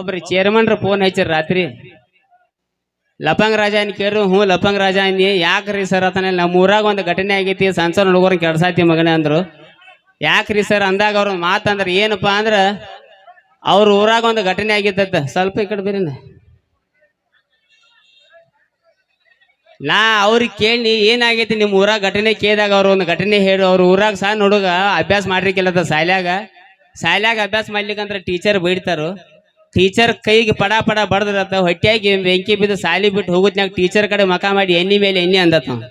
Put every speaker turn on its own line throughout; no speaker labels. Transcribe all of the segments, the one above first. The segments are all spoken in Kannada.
ಒಬ್ರು ಚೇರ್ಮನ್ರ ಫೋನ್ ಹಚ್ಚಿರ ರಾತ್ರಿ. ಲಪಂಗ್ ರಾಜ ಅನ್ ಕೇಳ್ರು? ಹ್ಞೂ ಲಪಂಗ್ ರಾಜ ಯಾಕ್ರಿ ಸರ್ ಅತನ ನಮ್ಮ ಊರಾಗ ಒಂದು ಘಟನೆ ಆಗೈತಿ ಸಣ್ಣ ಸಣ್ಣ ಹುಡುಗರ ಕೆಡ್ಸಾತಿ ಮಗನೇ ಅಂದ್ರು. ಯಾಕ್ರಿ ಸರ್ ಅಂದಾಗ ಅವ್ರ ಮಾತಂದ್ರೆ ಏನಪ್ಪ ಅಂದ್ರೆ, ಅವ್ರ ಊರಾಗ ಒಂದು ಘಟನೆ ಆಗಿತ್ತ ಸ್ವಲ್ಪ ಈ ಕಡೆ ಬೇರೆ ನಾ ಅವ್ರಿಗೆ ಕೇಳಿ ಏನಾಗೈತಿ ನಿಮ್ಮ ಊರಾಗ ಘಟನೆ ಕೇಳಿದಾಗ ಅವ್ರು ಒಂದು ಘಟನೆ ಹೇಳು. ಅವ್ರ ಊರಾಗ ಸಣ್ಣ ಹುಡುಗ ಅಭ್ಯಾಸ ಮಾಡ್ರಿಕಿಲ್ಲದ ಶಾಲ್ಯಾಗ ಶಾಲ್ಯಾಗ ಅಭ್ಯಾಸ ಮಾಡ್ಲಿಕ್ಕಂದ್ರೆ ಟೀಚರ್ ಬೈಡ್ತಾರು. ಟೀಚರ್ ಕೈಗೆ ಪಡ ಪಡ ಬಡದ್ರತ್ತ ಹೊಟ್ಟೆಯಾಗಿ ಬೆಂಕಿ ಬಿದ್ದು ಸಾಲಿ ಬಿಟ್ಟು ಹೋಗುತ್ನ್ಯಾಗ ಟೀಚರ್ ಕಡೆ ಮಕ ಮಾಡಿ ಎಣ್ಣೆ ಮೇಲೆ ಎಣ್ಣೆ ಅಂದತ್ ನಾವು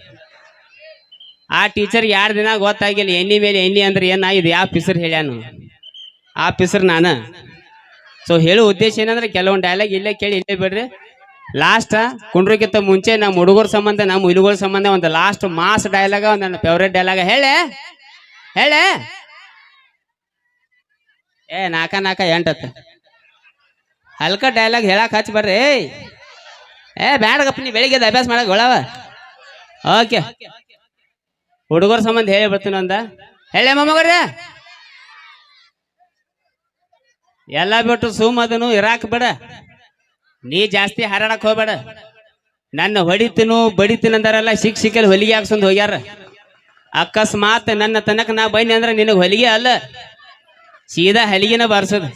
ಆ ಟೀಚರ್ ಎರಡು ದಿನ ಗೊತ್ತಾಗಿಲ್ಲ, ಎಣ್ಣೆ ಮೇಲೆ ಎಣ್ಣೆ ಅಂದ್ರೆ ಏನಾಗಿದೆ ಯಾವ ಪಿಸರ್ ಹೇಳ್ಯಾನು ಆ ಪಿಸರ್ ನಾನು. ಸೊ ಹೇಳೋ ಉದ್ದೇಶ ಏನಂದ್ರೆ ಕೆಲವೊಂದು ಡೈಲಾಗ್ ಇಲ್ಲೇ ಕೇಳಿ, ಇಲ್ಲೇ ಬಿಡ್ರಿ. ಲಾಸ್ಟ್ ಕುಂಡ್ರಕ್ಕಿಂತ ಮುಂಚೆ ನಮ್ಮ ಹುಡುಗರ ಸಂಬಂಧ ನಮ್ಮ ಹುಡುಗರ ಸಂಬಂಧ ಒಂದು ಲಾಸ್ಟ್ ಮಾಸ್ ಡೈಲಾಗ ಒಂದು ನನ್ನ ಫೇವ್ರೇಟ್ ಡೈಲಾಗ ಹೇಳೆ? ಹೇಳೆ? ಏ ನಾಕ ನಾಕ ಎಂಟತ್ತ. ಹಲ್ಕ ಡೈಲಾಗ್ ಹೇಳಕ್ ಹಚ್ಚಿ ಬರ್ರಿ. ಏ, ಬ್ಯಾಡಗಪ್ಪ, ನೀ ಬೆಳಿಗ್ಗೆ ಅಭ್ಯಾಸ ಮಾಡಕ್ ಒಳವ. ಓಕೆ. ಹುಡುಗರ ಸಂಬಂಧ ಹೇಳಿ ಬರ್ತೀನಿ ಒಂದ. ಹೇಳಿ ಮೊಮ್ಮಗರ್ರೆ ಎಲ್ಲ ಬಿಟ್ಟು ಸುಮ್ ಅದನು ಇರಾಕ್ ಬೇಡ. ನೀ ಜಾಸ್ತಿ ಹಾರಾಡಕ್ ಹೋಗ್ಬೇಡ. ನನ್ನ ಹೊಡಿತೀನು ಬಡಿತೀನಿ ಅಂದಾರಲ್ಲ ಸಿಕ್ ಸಿಕ್ಕಲ್ಲಿ ಹೊಲಿಗೆ ಹಾಕ್ಸೊಂದು ಹೋಗ್ಯಾರ. ಅಕಸ್ಮಾತ್ ನನ್ನ ತನಕ ನಾ ಬನ್ನಿ ಅಂದ್ರೆ ನಿನಗೆ ಹೊಲಿಗೆ ಅಲ್ಲ. ಸೀದಾ ಹಲಿಗೆನ ಬಾರಿಸೋದು.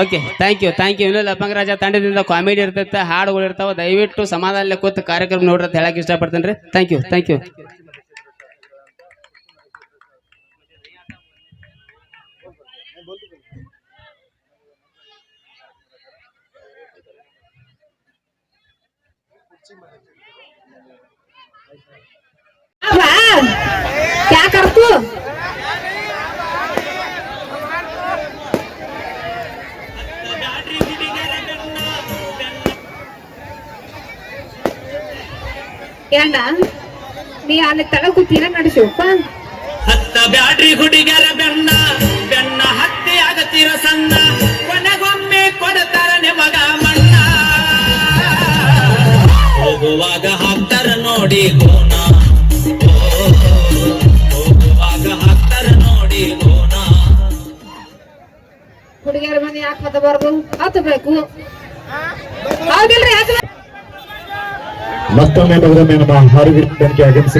okay thank you thank you ಇನ್ನೂ ಲಪಂಗ ರಾಜ ತಂಡದಿಂದ ಕಾಮಿಡಿ ಇರ್ತೈತೆ ಹಾಡುಗಳು ಇರ್ತಾವೆ ದಯವಿಟ್ಟು ಸಮಾಧಾನ ಕೂತು ಕಾರ್ಯಕ್ರಮ ನೋಡ್ರಿ ಅಂತ ಹೇಳಕ್ ಇಷ್ಟಪಡ್ತೇನೆ ರೀ ಥ್ಯಾಂಕ್ ಯು ಥ್ಯಾಂಕ್ ಯು
वा क्या कर ಏನ? ನೀ ಅಲ್ಲಿ ತಳ ಕೂತೀರ ನಡೆಸೋಪ್ಪ
ಹತ್ತ ಬ್ಯಾಡ್ರಿ ಹುಡುಗರ ಬೆನ್ನ ಬೆನ್ನ ಹತ್ತಿ ಆಗತಿರ ಸಣ್ಣ ಕೊನೆಗೊಮ್ಮೆ ಕೊಡತಾರ ನಿಮಗ ಮಣ್ಣ. ಹೋಗುವಾಗ ಹಾಕ್ತಾರ ನೋಡಿ ಗೋಣ ಹೋಗುವಾಗ ಹಾಕ್ತಾರ ನೋಡಿ ಗೋಣ
ಹುಡುಗಿಯರ ಮನೆ ಯಾಕೆ ಹತ್ತಬಾರ್ದು ಹತ್ತಬೇಕು ಹೌದಿಲ್ರಿ?
ಮತ್ತೊಮ್ಮೆ ಮಗದೊಮ್ಮೆ ನಮ್ಮ ಹಾರುಗಿರಿ ಆಗಮಿಸಿ